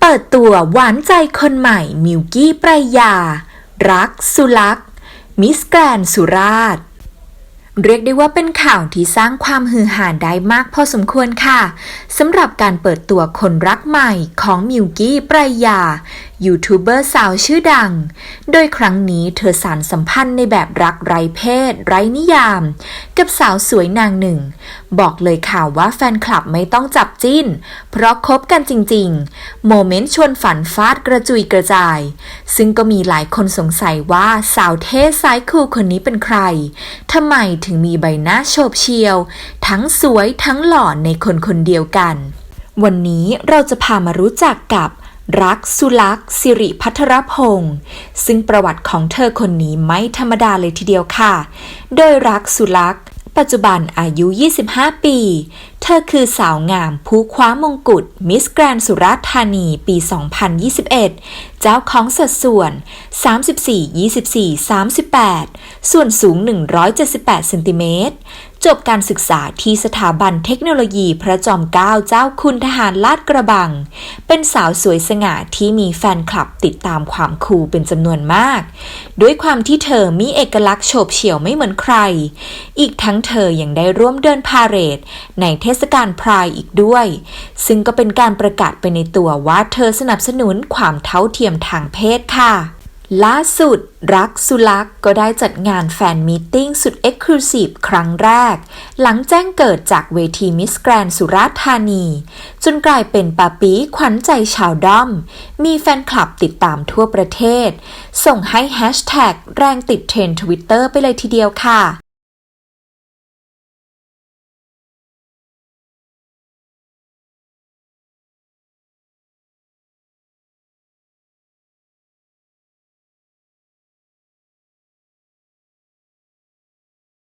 เปิดตัวหวานใจคนใหม่มิวกี้ปรายา รัก สุลักษ์มิสแกรนสุราษฎร์เรียกได้ว่าเป็นข่าวที่สร้างความฮือหาได้มากพอสมควรค่ะสำหรับการเปิดตัวคนรักใหม่ของมิวกี้ปรายา ยูทูบเบอร์สาวชื่อดัง โดยครั้งนี้เธอสารสัมพันธ์ในแบบรักไร้เพศ ไร้นิยาม กับสาวสวยนางหนึ่ง บอกเลยค่ะว่าแฟนคลับไม่ต้องจับจิ้น เพราะคบกันจริงๆ โมเมนต์ชวนฝันฟาดกระจุยกระจาย ซึ่งก็มีหลายคนสงสัยว่าสาวเท่สายคูลคนนี้เป็นใครทำไมถึงมีใบหน้าโฉบเฉียว ทั้งสวยทั้งหล่อในคนคนเดียวกัน วันนี้เราจะพามารู้จักกับ รักสุลักษ์สิริพัทรพงศ์ซึ่งประวัติของเธอคนนี้ไม่ธรรมดาเลยทีเดียวค่ะ โดยรักสุลักษ์ปัจจุบันอายุ 25 ปี เธอคือสาวงามผู้คว้ามงกุฎมิสแกรนสุราษฎร์ธานีปี 2021 เจ้าของสัดส่วน 34 24 38 ส่วนสูง 178เซนติเมตร จบการศึกษาที่สถาบันเทคโนโลยีพระจอมเกล้าเจ้าคุณทหารลาดกระบัง เป็นสาวสวยสง่าที่มีแฟนคลับติดตามความคูลเป็นจำนวนมาก ด้วยความที่เธอมีเอกลักษณ์โฉบเฉี่ยวไม่เหมือนใคร อีกทั้งเธอยังได้ร่วมเดินพาเหรด ในเทศกาลพรายอีกด้วย ซึ่งก็เป็นการประกาศไปในตัวว่าเธอสนับสนุนความเท่าเทียมทางเพศค่ะ ล่าสุดรักสุลักษ์ก็ได้จัดงานแฟนมีตติ้งสุดเอ็กซ์คลูซีฟครั้งแรก หลังแจ้งเกิดจากเวทีมิสแกรนสุราษฎร์ธานี จนกลายเป็นปาปีขวัญใจชาวด้อม มีแฟนคลับติดตามทั่วประเทศ ส่งให้แฮชแท็กแรงติดเทรนด์ทวิตเตอร์ไปเลยทีเดียวค่ะ